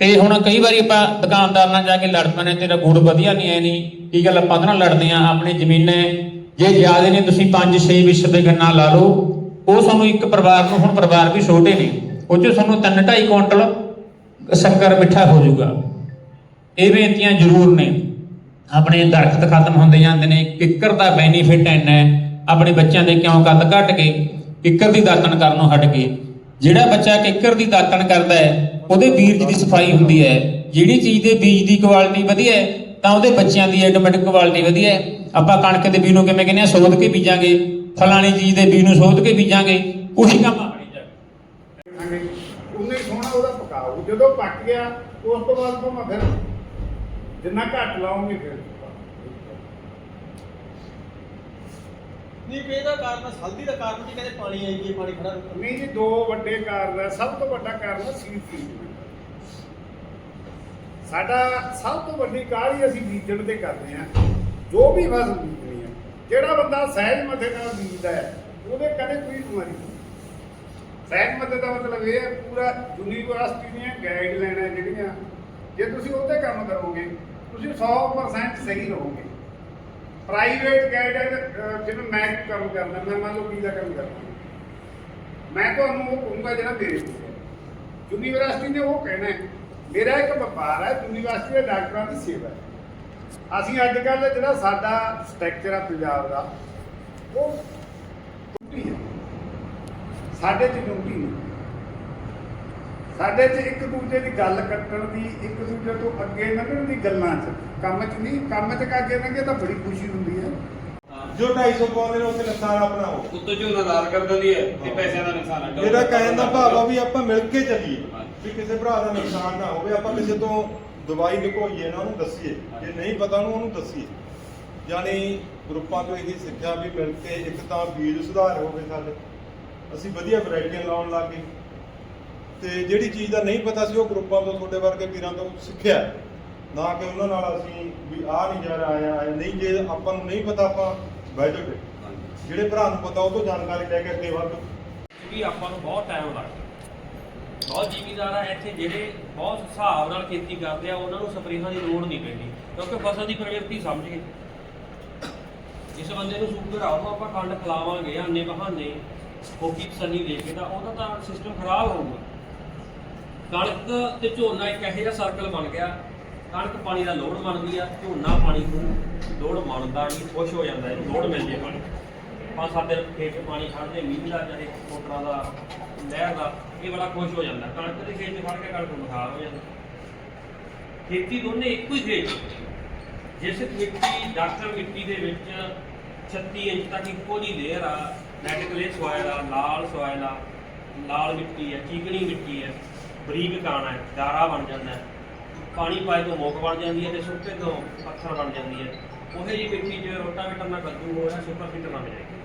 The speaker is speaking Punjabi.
ਤੇ ਹੁਣ ਕਈ ਵਾਰੀ ਆਪਾਂ ਦੁਕਾਨਦਾਰ ਨਾਲ ਜਾ ਕੇ ਲੜ ਪੈਂਦੇ ਤੇਰਾ ਗੁੜ ਵਧੀਆ ਨਹੀਂ ਐ ਨਹੀਂ ਕੀ ਗੱਲ, ਆਪਾਂ ਨਾਲ ਲੜਦੇ ਆ ਆਪਣੀ ਜ਼ਮੀਨਾਂ ਜੇ ਜ਼ਿਆਦਾ ਨੇ ਤੁਸੀਂ 5-6 ਵਿਸ਼ਵ ਦੇ ਗੰਨਾ ਲਾ ਲਓ, ਉਹ ਸਾਨੂੰ ਇੱਕ ਪਰਿਵਾਰ ਨੂੰ, ਹੁਣ ਪਰਿਵਾਰ ਵੀ ਛੋਟੇ ਨੇ, ਉਹ ਚ ਤੁਹਾਨੂੰ 3.5 ਕੁਇੰਟਲ ਸ਼ੱਕਰ ਮਿੱਠਾ ਹੋ ਜਾਊਗਾ। ਇਹ ਬੇਨਤੀਆਂ ਜ਼ਰੂਰ ਨੇ। ਆਪਣੇ ਦਰਖਤ ਖਤਮ ਹੁੰਦੇ ਜਾਂਦੇ ਨੇ, ਕਿੱਕਰ ਦਾ ਬੈਨੀਫਿਟ ਇੰਨਾ ਆਪਣੇ ਬੱਚਿਆਂ ਦੇ ਕਿਉਂ ਕੱਦ ਘਟ ਕੇ ਕਿੱਕਰ ਦੀ ਦਾਤਣ ਕਰਨੋਂ ਹਟ ਕੇ ਜਿਹੜਾ ਬੱਚਾ ਕਿੱਕਰ ਦੀ ਦਾਤਣ ਕਰਦਾ ਹੈ, ਉਹਦੇ ਬੀਜ ਦੀ ਸਫ਼ਾਈ ਹੁੰਦੀ ਹੈ। ਜਿਹੜੀ ਚੀਜ਼ ਦੇ ਬੀਜ ਦੀ ਕੁਆਲਿਟੀ ਵਧੀਆ ਹੈ, ਤਾਂ ਉਹਦੇ ਬੱਚਿਆਂ ਦੀ ਆਟੋਮੈਟਿਕ ਕੁਆਲਿਟੀ ਵਧੀਆ ਹੈ। ਆਪਾਂ ਕਣਕ ਦੇ ਬੀਜ ਨੂੰ ਕਿਵੇਂ ਕਹਿੰਦੇ ਆ ਸੋਧ ਕੇ ਬੀਜਾਂਗੇ। ਫਲਾਣੀ ਚੀਜ਼ ਦੇ ਬੀਜ ਨੂੰ ਸੋਧ ਕੇ ਬੀਜਾਂਗੇ। ਉਹੀ ਕੰਮ ਆਪਣੀ ਜਾ ਉਹਨੇ ਸੋਹਣਾ ਉਹਦਾ ਪਕਾਉ ਜਦੋਂ ਪੱਕ ਗਿਆ, ਉਸ ਤੋਂ ਬਾਅਦ ਭਾਵੇਂ ਫਿਰ। ਜਿੰਨਾ ਘੱਟ ਲਾਉਂਗੇ ਫਿਰ। ਨਹੀਂ ਇਹਦਾ ਕਾਰਨ ਹਲਦੀ ਦਾ ਕਾਰਨ ਜੀ ਕਹਿੰਦੇ ਪਾਣੀ ਆਈ ਜੀ ਪਾਣੀ ਖੜਾ ਰੁਕਾ ਨਹੀਂ ਜੀ, ਦੋ ਵੱਡੇ ਕਾਰਨ ਹੈ ਸਭ ਤੋਂ ਵੱਡਾ ਕਾਰਨ ਹੈ ਸੀਡ ਸਾਡਾ ਸਭ ਤੋਂ ਵੱਡੀ ਕਾਹਲੀ ਅਸੀਂ ਬੀਜਣ ਤੇ ਕਰਦੇ ਹਾਂ। ਜੋ ਵੀ ਫਸਲ ਬੀਜਣੀ ਹੈ ਜਿਹੜਾ ਬੰਦਾ ਸਹਿਜ ਮੱਥੇ ਨਾਲ ਬੀਜਦਾ ਹੈ, ਉਹਦੇ ਕਦੇ ਕੋਈ ਬਿਮਾਰੀ ਨਹੀਂ ਸਹਿਜ ਮੱਥੇ ਦਾ ਮਤਲਬ ਇਹ ਹੈ ਪੂਰਾ ਯੂਨੀਵਰਸਿਟੀ ਦੀਆਂ ਗਾਈਡਲਾਈਨਾਂ ਜਿਹੜੀਆਂ। ਜੇ ਤੁਸੀਂ ਉਹਦੇ ਕੰਮ ਕਰੋਗੇ, ਤੁਸੀਂ 100% ਸਹੀ ਰਹੋਗੇ। ਪ੍ਰਾਈਵੇਟ ਗਾਈਡਲਾਈਨ ਜਿਵੇਂ ਮੈਂ ਕੰਮ ਕਰਦਾ, ਮੈਂ ਮੰਨ ਲਓ ਪੀ ਦਾ ਕੰਮ ਕਰਦਾ। ਮੈਂ ਤੁਹਾਨੂੰ ਉਹ ਕਹੂੰਗਾ ਜਿਹੜਾ ਮੇਰੇ ਕੋਲ ਯੂਨੀਵਰਸਿਟੀ ਨੇ ਉਹ ਕਹਿਣਾ ਹੈ, ਮੇਰਾ ਇੱਕ ਵਪਾਰ ਹੈ, ਯੂਨੀਵਰਸਿਟੀ ਦੇ ਡਾਕਟਰਾਂ ਦੀ ਸੇਵਾ ਹੈ। ਅਸੀਂ ਅੱਜ ਕੱਲ ਜਿਹੜਾ ਸਾਡਾ ਸਟਰਕਚਰ ਆ ਪੰਜਾਬ ਦਾ, ਉਹ ਟੁੱਟੀ ਹੈ। ਸਾਡੇ ਚ ਟੁੱਟੀ ਨਹੀਂ। ਸਾਡੇ 'ਚ ਇੱਕ ਦੂਜੇ ਦੀ ਗੱਲ ਕੱਟਣ ਦੀ ਇੱਕ ਦੂਜੇ ਤੋਂ ਅੱਗੇ ਲੰਘਣ ਦੀ ਗੱਲਾਂ 'ਚ। ਕੰਮ 'ਚ ਨਹੀਂ ਕੰਮ 'ਚ ਅੱਗੇ ਲੰਘੇ ਤਾਂ ਬੜੀ ਖੁਸ਼ੀ ਹੁੰਦੀ ਹੈ। ਜੋ 250 ਪਾਉਂਦੇ ਨੇ ਉੱਥੇ ਨੁਕਸਾਨ ਆਪਣਾ ਹੋ ਉੱਤੋਂ ਝੋਨਾ ਲਾਲ ਕਰ ਦਿੰਦੀ ਹੈ ਤੇ ਪੈਸਿਆਂ ਦਾ ਨੁਕਸਾਨ ਹੈ। ਇਹਦਾ ਕਹਿਣ ਦਾ ਭਾਵ ਆ ਵੀ ਆਪਾਂ ਮਿਲ ਕੇ ਚੱਲੀਏ ਵੀ ਕਿਸੇ ਭਰਾ ਦਾ ਨੁਕਸਾਨ ਨਾ ਹੋਵੇ ਆਪਾਂ ਕਿਸੇ ਤੋਂ ਦਵਾਈ ਲੁਕੋਈਏ ਨਾ ਉਹਨੂੰ ਦੱਸੀਏ। ਜੇ ਨਹੀਂ ਪਤਾ ਉਹਨੂੰ ਉਹਨੂੰ ਦੱਸੀਏ। ਯਾਨੀ ਗਰੁੱਪਾਂ ਤੋਂ ਇਹੀ ਸਿੱਖਿਆ ਵੀ ਮਿਲ ਕੇ ਇੱਕ ਤਾਂ ਬੀਜ ਸੁਧਾਰ ਹੋਵੇ ਸਾਡੇ। ਅਸੀਂ ਵਧੀਆ ਵੈਰਾਈਟੀਆਂ ਲਾਉਣ ਲੱਗੇ ਤੇ ਜਿਹੜੀ ਚੀਜ਼ ਦਾ ਨਹੀਂ ਪਤਾ ਸੀ ਉਹ ਗਰੁੱਪਾਂ ਤੋਂ ਤੁਹਾਡੇ ਵਰਗੇ ਵੀਰਾਂ ਤੋਂ ਸਿੱਖਿਆ। ਨਾ ਕਿ ਉਹਨਾਂ ਨਾਲ ਅਸੀਂ ਵੀ ਆਹ ਨਹੀਂ ਜਾ ਰਿਹਾ ਆਇਆ ਨਹੀਂ ਜੇ ਆਪਾਂ ਨੂੰ ਨਹੀਂ ਪਤਾ ਆਪਾਂ ਬਹਿ ਜਾਓਗੇ ਜਿਹੜੇ ਭਰਾ ਨੂੰ ਪਤਾ ਉਹ ਤੋਂ ਜਾਣਕਾਰੀ ਲੈ ਕੇ ਅੱਗੇ ਵੱਧ ਵੀ ਆਪਾਂ ਨੂੰ ਬਹੁਤ ਟਾਈਮ ਲੱਗਦਾ ਬਹੁਤ ਜ਼ਿਮੀਦਾਰ ਆ ਇੱਥੇ ਜਿਹੜੇ ਬਹੁਤ ਹਿਸਾਬ ਨਾਲ ਖੇਤੀ ਕਰਦੇ ਆ ਉਹਨਾਂ ਨੂੰ ਸਪਰੇਹਾਂ ਦੀ ਲੋੜ ਨਹੀਂ ਪੈਂਦੀ ਕਿਉਂਕਿ ਫਸਲ ਦੀ ਪ੍ਰਕਿਰਤੀ ਸਮਝ ਗਏ ਜਿਸ ਬੰਦੇ ਨੂੰ ਸ਼ੂਗਰ ਆ ਉਹਨੂੰ ਆਪਾਂ ਖੰਡ ਖਿਲਾਵਾਂਗੇ ਆਨੇ ਬਹਾਨੇ ਹੋਕੀ ਤਸੱਲੀ ਦੇ ਕੇ ਤਾਂ ਉਹਦਾ ਤਾਂ ਸਿਸਟਮ ਖਰਾਬ ਹੋਊਗਾ। ਕਣਕ ਤੇ ਝੋਨਾ ਇੱਕ ਇਹੋ ਜਿਹਾ ਸਰਕਲ ਬਣ ਗਿਆ। ਕਣਕ ਪਾਣੀ ਦਾ ਲੋੜ ਬਣਦੀ ਆ, ਝੋਨਾ ਪਾਣੀ ਨੂੰ ਲੋੜ ਮੰਨਦਾ ਨਹੀਂ, ਖੁਸ਼ ਹੋ ਜਾਂਦਾ, ਇਹਨੂੰ ਲੋੜ ਮਿਲ ਜੇ ਪਾਣੀ। ਪੰਜ ਸੱਤ ਦਿਨ ਖੇਤ 'ਚ ਪਾਣੀ ਖੜਦੇ ਮੀਂਹ ਦਾ ਚਾਹੇ ਮੋਟਰਾਂ ਦਾ, ਨਹਿਰ ਦਾ, ਇਹ ਬੜਾ ਖੁਸ਼ ਹੋ ਜਾਂਦਾ। ਕਣਕ ਦੇ ਖੇਤ 'ਚ ਖੜ ਕੇ ਕਣਕ ਬੁਖਾਰ ਹੋ ਜਾਂਦਾ। ਖੇਤੀ ਦੋਨੇ ਇੱਕੋ ਹੀ ਖੇਤ ਜਿਸ ਮਿੱਟੀ ਡਾਕਟਰ ਮਿੱਟੀ ਦੇ ਵਿੱਚ 36 ਇੰਚ ਤੱਕ ਇੱਕੋ ਜਿਹੀ ਲੇਅਰ ਆ। ਨੈਟ ਕਲੇ ਸੋਇਲ ਆ, ਲਾਲ ਸੋਇਲ ਆ। ਲਾਲ ਮਿੱਟੀ ਹੈ ਚੀਕਣੀ ਮਿੱਟੀ ਹੈ ਬਰੀਕ ਕਾਣਾ ਹੈ, ਦਾਰਾ ਬਣ ਜਾਂਦਾ ਹੈ। ਪਾਣੀ ਪਾਏ ਤੋਂ ਮੋਕ ਬਣ ਜਾਂਦੀ ਹੈ ਤੇ ਸੁੱਕੇ ਤੋਂ ਪੱਥਰ ਬਣ ਜਾਂਦੀ ਹੈ। ਉਹੇ ਜੀ ਮਿੱਟੀ 'ਚ ਰੋਟਾਵੇਟਰ ਨਾਲ ਕੱਦੂ ਹੋਇਆ ਸੁਪਰ ਫਿੱਟ ਬਣ ਜਾਏਗੀ